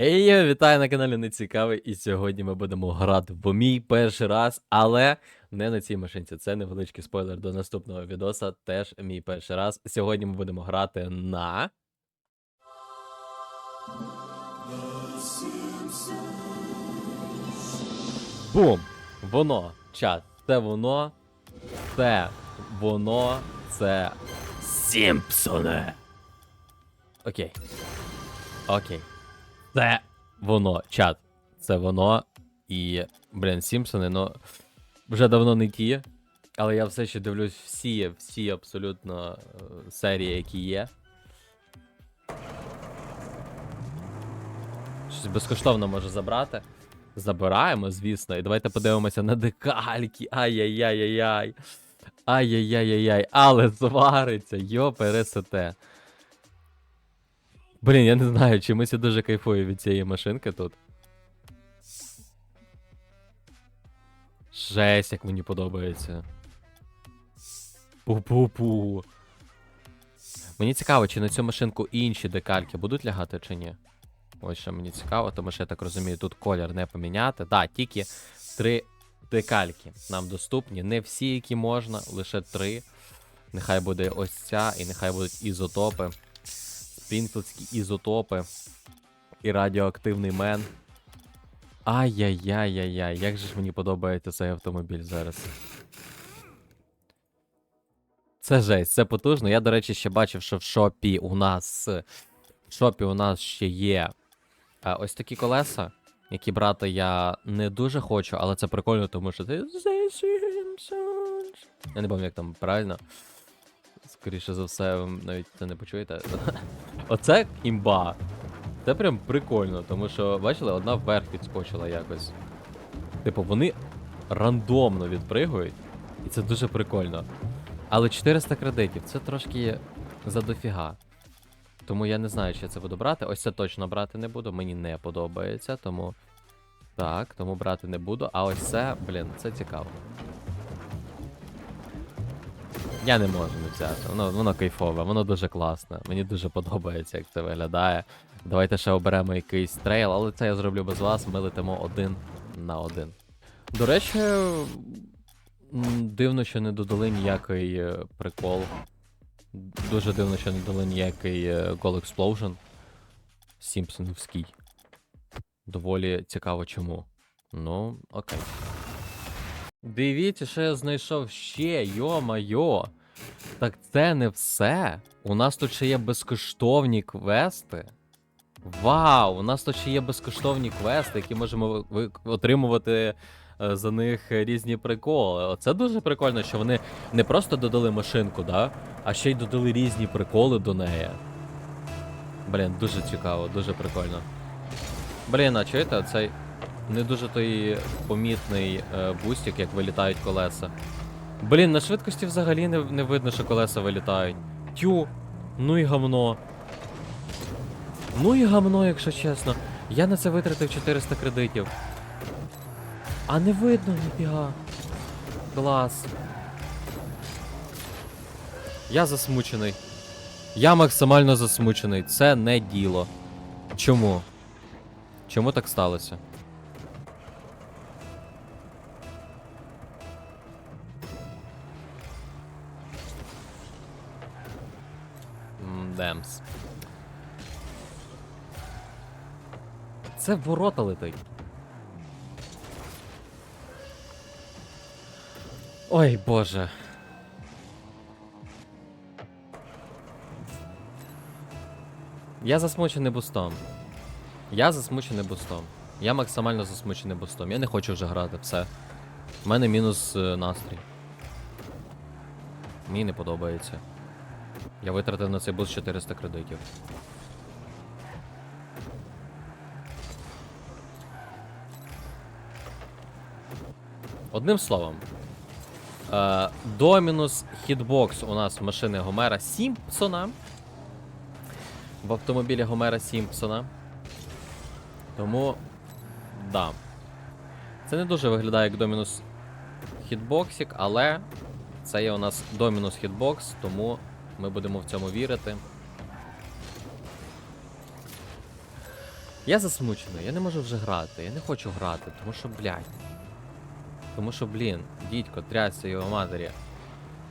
Ей, вітаю на каналі Нецікавий, і сьогодні ми будемо грати в мій перший раз, але не на цій машинці. Це невеличкий спойлер до наступного відоса. Теж мій перший раз. Сьогодні ми будемо грати на. Бум! Воно, чат. Це воно. Це воно. Це Сімпсони. Окей. Окей. Це воно, чат. Це воно. І, блін, Сімпсони, ну. Вже давно не ті. Але я все ще дивлюсь всі, всі абсолютно е, серії, які є. Щось безкоштовно може забрати. Забираємо, звісно. І давайте подивимося на декальки. Ай-яй-яй-яй-яй. Ай-яй-яй-яй-яй. Але звариться, йо, пересете. Блін, я не знаю, чимось я дуже кайфую від цієї машинки тут. Жесть, як мені подобається. Пу-пу-пу. Мені цікаво, чи на цю машинку інші декальки будуть лягати чи ні. Ось що мені цікаво, тому що я так розумію, тут колір не поміняти. Да, тільки три декальки нам доступні. Не всі, які можна, лише три. Нехай буде ось ця, і нехай будуть ізотопи. Спрінфілдські ізотопи. І радіоактивний мен. Ай-яй-яй-яй-яй, як же ж мені подобається цей автомобіль зараз. Це жесть, це потужно. Я, до речі, ще бачив, що в шопі у нас. В шопі у нас ще є а, ось такі колеса, які брати я не дуже хочу, але це прикольно, тому що це. Я не пам'ятаю, як там правильно. Скоріше за все, ви навіть це не почуєте. Оце імба. Це прям прикольно, тому що, бачили, одна вверх підскочила якось. Типу, вони рандомно відпригують, і це дуже прикольно. Але 400 кредитів це трошки задофіга. Тому я не знаю, чи я це буду брати. Ось це точно брати не буду, мені не подобається, тому. Так, тому брати не буду. А ось це, блін, це цікаво. Я не можу не взяти. Воно, воно кайфове, воно дуже класне. Мені дуже подобається, як це виглядає. Давайте ще оберемо якийсь трейл, але це я зроблю без вас. Ми летимо один на один. До речі, дивно, що не додали ніякий е, прикол. Дуже дивно, що не додали ніякий е, Goal Explosion. Сімпсоновський. Доволі цікаво чому. Ну, окей. Дивіться, що я знайшов ще, йо-майо. Так це не все. У нас тут ще є безкоштовні квести. Вау! У нас тут ще є безкоштовні квести, які можемо отримувати е, за них різні приколи. Оце дуже прикольно, що вони не просто додали машинку, да? а ще й додали різні приколи до неї. Блін, дуже цікаво, дуже прикольно. Блін, а чуєте, цей не дуже той помітний е, бустик, як вилітають колеса. Блін, на швидкості взагалі не, не видно, що колеса вилітають. Тю, ну і гамно. Ну і гамно, якщо чесно. Я на це витратив 400 кредитів. А не видно ніфіга. Клас. Я засмучений. Я максимально засмучений. Це не діло. Чому? Чому так сталося? Демс. Це в ворота летить. Ой, боже. Я засмучений бустом. Я засмучений бустом. Я максимально засмучений бустом. Я не хочу вже грати, все. У мене мінус е, настрій. Мені не подобається. Я витратив на цей буст 400 кредитів. Одним словом. Е, Домінус хітбокс у нас в машини Гомера Сімпсона. В автомобілі Гомера Сімпсона. Тому. Да. Це не дуже виглядає як Домінус хітбоксік, але це є у нас Домінус хітбокс, тому ми будемо в цьому вірити. Я засмучений, я не можу вже грати, я не хочу грати, тому що, блядь. Тому що, блін, дідько, трясся його матері.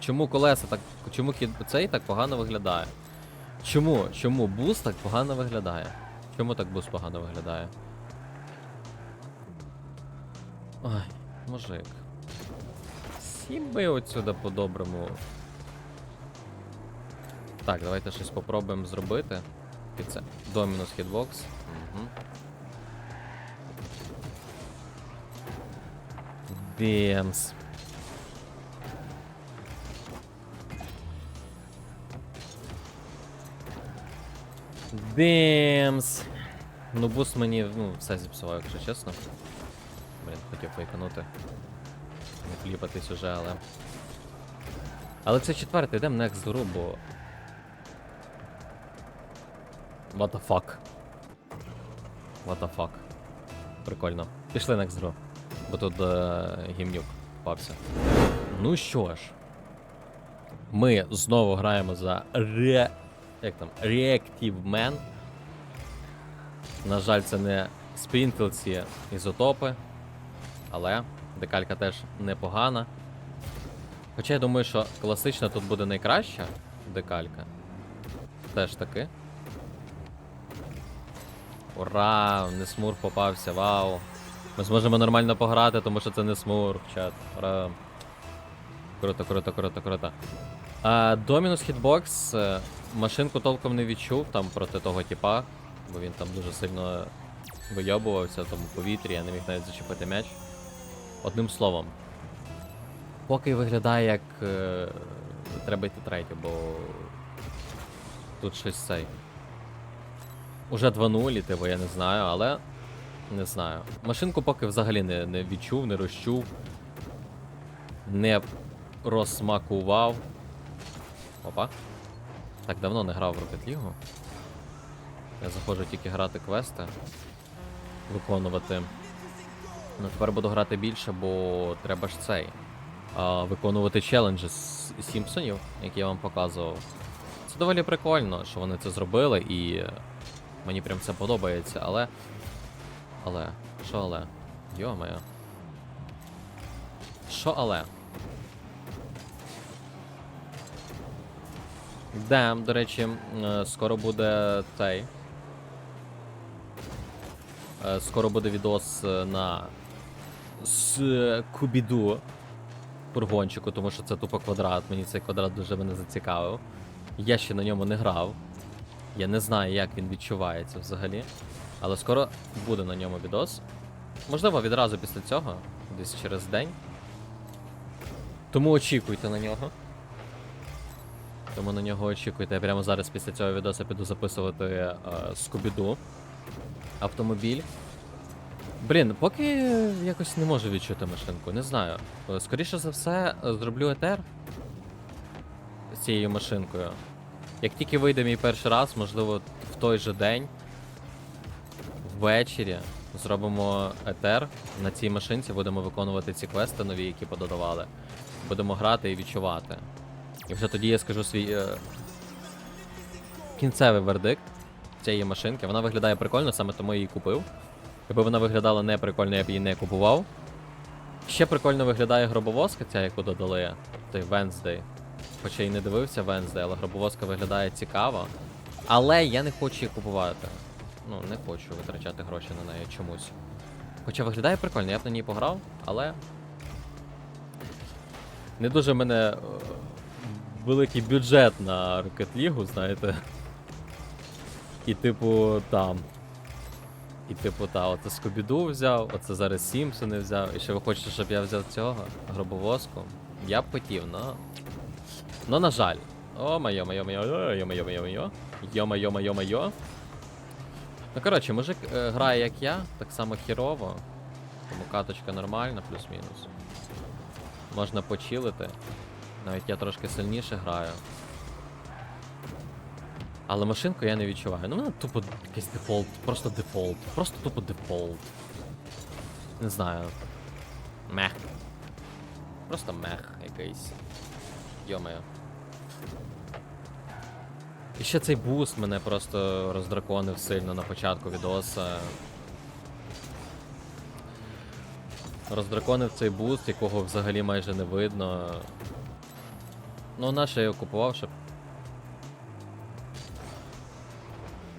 Чому колеса так. Чому кід... цей так погано виглядає? Чому? Чому буст так погано виглядає? Чому так буст погано виглядає? Ой, мужик. Сім би отсюда по-доброму. Так, давайте щось попробуємо зробити. Під це. Домінус хітбокс. Угу. Демс. Демс. Ну, буст мені ну, все зіпсував, якщо чесно. Блін, хотів фейканути. Не фліпатись уже, але. Але це четвертий, йдемо next гру, бо. What the fuck? What the fuck? Прикольно. Пішли next гру. Бо тут е, гімнюк попався. Ну що ж. Ми знову граємо за ре... Як там? Reactive Man. На жаль, це не спрінклці ізотопи. Але декалька теж непогана. Хоча я думаю, що класична тут буде найкраща декалька. Теж таки. Ура! Не смурф попався, вау! Ми зможемо нормально пограти, тому що це не смурф, чат. Ура! Круто, круто, круто, круто. А, Домінус хітбокс. е, Машинку толком не відчув там проти того типа, бо він там дуже сильно вийобувався в тому повітрі, я не міг навіть зачепити м'яч. Одним словом. Поки виглядає як. Е, треба йти третє, бо. Тут щось цей. Уже 2-0, типу, я не знаю, але. Не знаю. Машинку поки взагалі не, не відчув, не розчув. Не розсмакував. Опа. Так давно не грав в Rocket League. Я заходжу тільки грати квести. Виконувати. Ну, тепер буду грати більше, бо треба ж цей. А, виконувати челенджі з Сімпсонів, які я вам показував. Це доволі прикольно, що вони це зробили, і мені прям це подобається, але. Але. Що але? Йо-моє. Що але? Да, до речі, е, скоро буде цей. Е, Скоро буде відос е, на з Кубіду фургончику, тому що це тупо квадрат. Мені цей квадрат дуже мене зацікавив. Я ще на ньому не грав. Я не знаю, як він відчувається взагалі. Але скоро буде на ньому відос. Можливо, відразу після цього, десь через день. Тому очікуйте на нього. Тому на нього очікуйте. Я прямо зараз після цього відоса піду записувати е, Скубіду автомобіль. Блін, поки якось не можу відчути машинку, не знаю. Е, Скоріше за все, е, зроблю етер з цією машинкою. Як тільки вийде мій перший раз, можливо, в той же день, ввечері, зробимо етер на цій машинці, будемо виконувати ці квести нові, які пододавали. Будемо грати і відчувати. І вже тоді я скажу свій е, кінцевий вердикт цієї машинки. Вона виглядає прикольно, саме тому я її купив. Якби вона виглядала не прикольно, я б її не купував. Ще прикольно виглядає гробовозка, ця, яку додали, той Wednesday. Хоча і не дивився Wednesday, але гробовозка виглядає цікаво. Але я не хочу її купувати. Ну, не хочу витрачати гроші на неї чомусь. Хоча виглядає прикольно, я б на ній пограв, але. Не дуже в мене е, великий бюджет на Rocket League, знаєте. І типу там. І типу, та, оце Скобіду взяв, оце зараз Сімпсони взяв. І ще ви хочете, щоб я взяв цього гробовозку? Я б хотів, но. Ну, на жаль. О, майо, майо, майо, йо, майо, майо, майо. Йо, майо, майо, майо. Ну, коротше, мужик е, грає як я, так само хірово. Тому каточка нормальна, плюс-мінус. Можна почилити. Навіть я трошки сильніше граю. Але машинку я не відчуваю. Ну, вона тупо якийсь дефолт, просто дефолт. Просто тупо дефолт. Не знаю. Мех. Просто мех якийсь. Йомаю. І ще цей буст мене просто роздраконив сильно на початку відоса. Роздраконив цей буст, якого взагалі майже не видно. Ну, наш я його купував, щоб.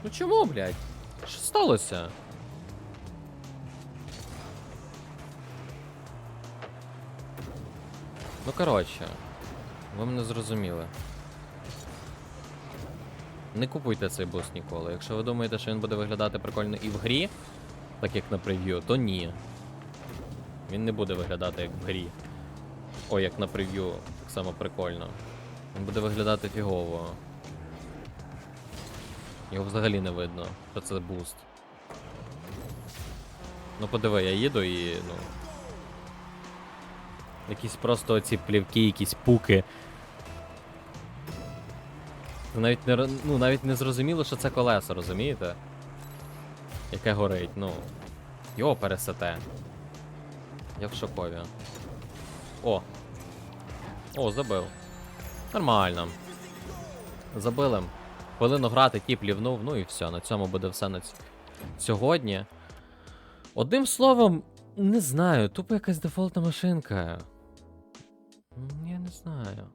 Ну чому, блядь? Що сталося? Ну коротше, ви мене зрозуміли. Не купуйте цей бус ніколи. Якщо ви думаєте, що він буде виглядати прикольно і в грі, так як на прев'ю, то ні. Він не буде виглядати як в грі. Ой, як на прев'ю, так само прикольно. Він буде виглядати фігово. Його взагалі не видно, що це буст. Ну подиви, я їду і, ну. Якісь просто оці плівки, якісь пуки. Навіть не, ну, навіть не зрозуміло, що це колесо, розумієте? Яке горить, ну. Його пересете. Я в шокові. О. О, забив. Нормально. Забили. Хвилину грати, тіп лівнув, ну і все. На цьому буде все на ць... сьогодні. Одним словом, не знаю, тупо якась дефолтна машинка. Я не знаю.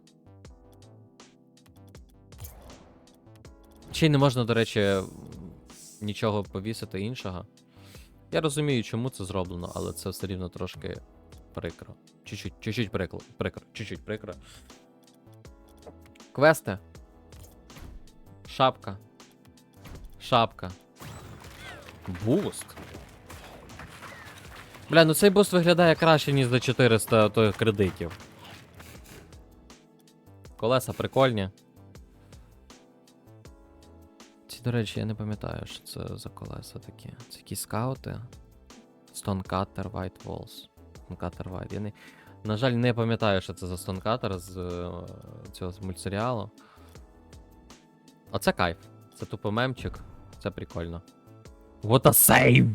Ще й не можна, до речі, нічого повісити іншого. Я розумію, чому це зроблено, але це все рівно трошки прикро. Чуть-чуть, чуть-чуть прикро. Прикро, чуть-чуть прикро. Квести. Шапка. Шапка. Буст. Бля, ну цей буст виглядає краще, ніж за 400 то, кредитів. Колеса прикольні. До речі, я не пам'ятаю, що це за колеса такі. Це якісь скаути. Stonecutter White Walls. Stonecutter White. Я не... На жаль, не пам'ятаю, що це за Stonecutter з е, цього з мультсеріалу. Оце кайф. Це тупо мемчик. Це прикольно. What a save!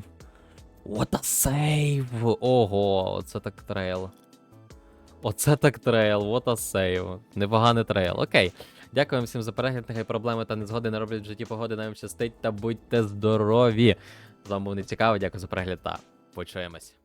What a save! Ого, оце так трейл. Оце так трейл, what a save. Непоганий трейл. Окей. Дякую всім за перегляд. Нехай проблеми та незгоди не роблять в житті погоди. Нам щастить та будьте здорові. З вами був нецікаво. Дякую за перегляд та почуємось.